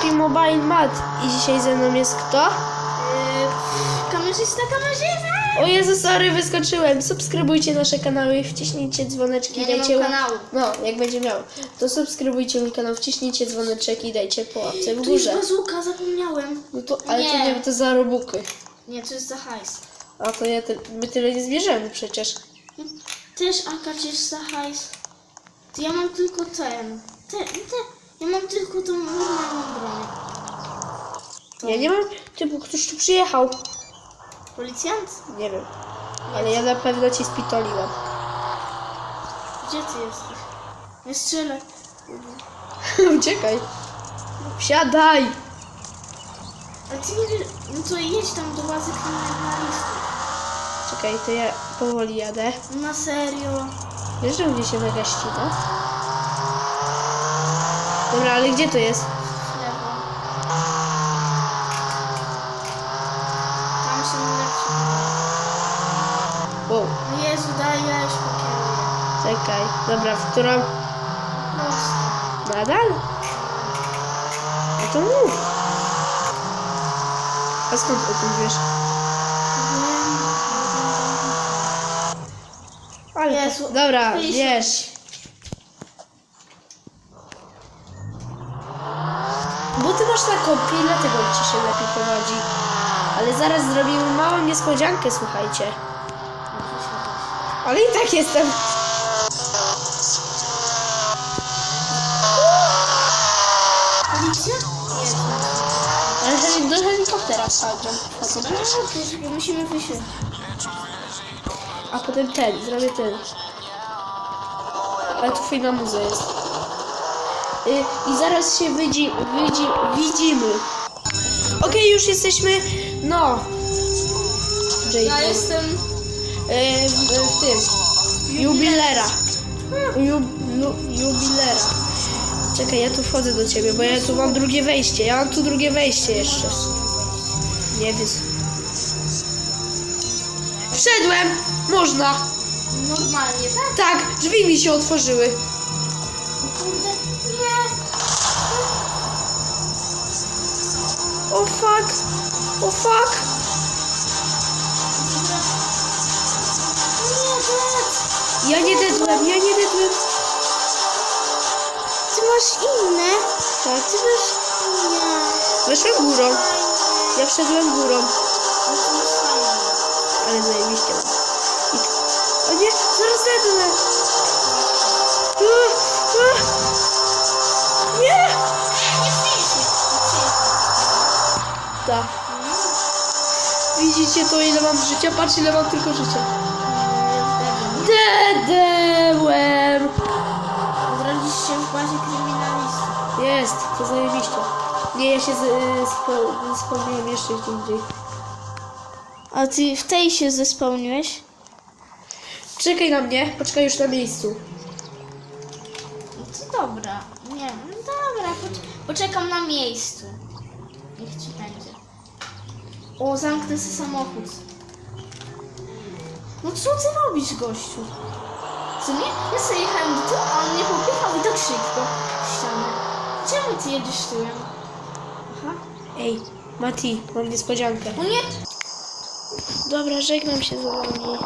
Happy Mobile Mat. I dzisiaj ze mną jest kto? Yy, kamerzysta, kamerzysta! O Jezu, sorry, wyskoczyłem. Subskrybujcie nasze kanały, wciśnijcie dzwoneczki, Ja nie dajcie... kanału. No, jak będzie miał. To subskrybujcie mój kanał, wciśnijcie dzwoneczek i dajcie po łapce w jest górze. bazuka, zapomniałem. No to, ale to Nie. nie, to za robuchy. Nie, to jest za hajs. A to ja, te, my tyle nie zbierzemy przecież. Też jest za hajs. To ja mam tylko ten. Te, te. Tylko tą normalną broń. Ja nie mam, typu, ktoś tu przyjechał. Policjant? Nie wiem. Ale ja na pewno ci spitoliłem. Gdzie ty jesteś? Nie strzelę. Uciekaj. Wsiadaj! Ale ty nie wiesz, no to jedź tam do bazy kryminalistów. Czekaj, to ja powoli jadę. Na serio. Wiesz, że gdzie się mega ścina? Dobra, ale gdzie to jest? Lewo. Tam są lepsze. Wow, No Jezu, daj, ja już pokieruję. czekaj. Dobra, w którą? Prosto. Nadal? No to mów. A skąd o tym wiesz? Ale Jezu, Dobra, wiesz. Bo ty masz na kopie dlatego ci się lepiej prowadzi. Ale zaraz zrobimy małą niespodziankę, słuchajcie. Ale i tak jestem. Policja? Ale heli- do helikoptera wsadzę. nie. Musimy wysiąść. A potem ten, zrobię ten. Ale tu fajna muza jest. Y, I zaraz się widzi, widzi, widzimy. Okej, już jesteśmy. No. Ja Jake. jestem... Y, w, w tym. Jubilera. Ju, ju, jubilera. Czekaj, ja tu wchodzę do ciebie, bo ja tu mam drugie wejście. Ja mam tu drugie wejście jeszcze. Nie wiem. Wszedłem! Można! Normalnie, tak? Tak, drzwi mi się otworzyły. Kurde, nie! O fuck! O fuck! Nie! Ja nie dedłem, ja nie dedłem. Ty masz inne? Tak, Ty masz... Nie. weszłem górą. Ja wszedłem górą, Ale zajebiście. I... O nie, zaraz dednę. Widzicie to, ile mam życia? Patrz, ile mam tylko życia. Dedłem! Zrodzisz się w bazie kryminalistów. Jest, to zajebiście. Nie, ja się y, spełniłem jeszcze gdzie indziej. A ty w tej się zespełniłeś? Czekaj na mnie, poczekaj już na miejscu. No to dobra. Nie, no dobra, poc- poczekam na miejscu. Niech ci będzie. O, zamknę sobie samochód. No co ty robisz, gościu? Co nie? Ja sobie jechałem do tyłu, a on mnie popychał i tak szybko w ścianę. Czemu ty jedziesz tyłem? Aha. Ej, Mati, mam niespodziankę. O nie! Dobra, żegnam się z wami.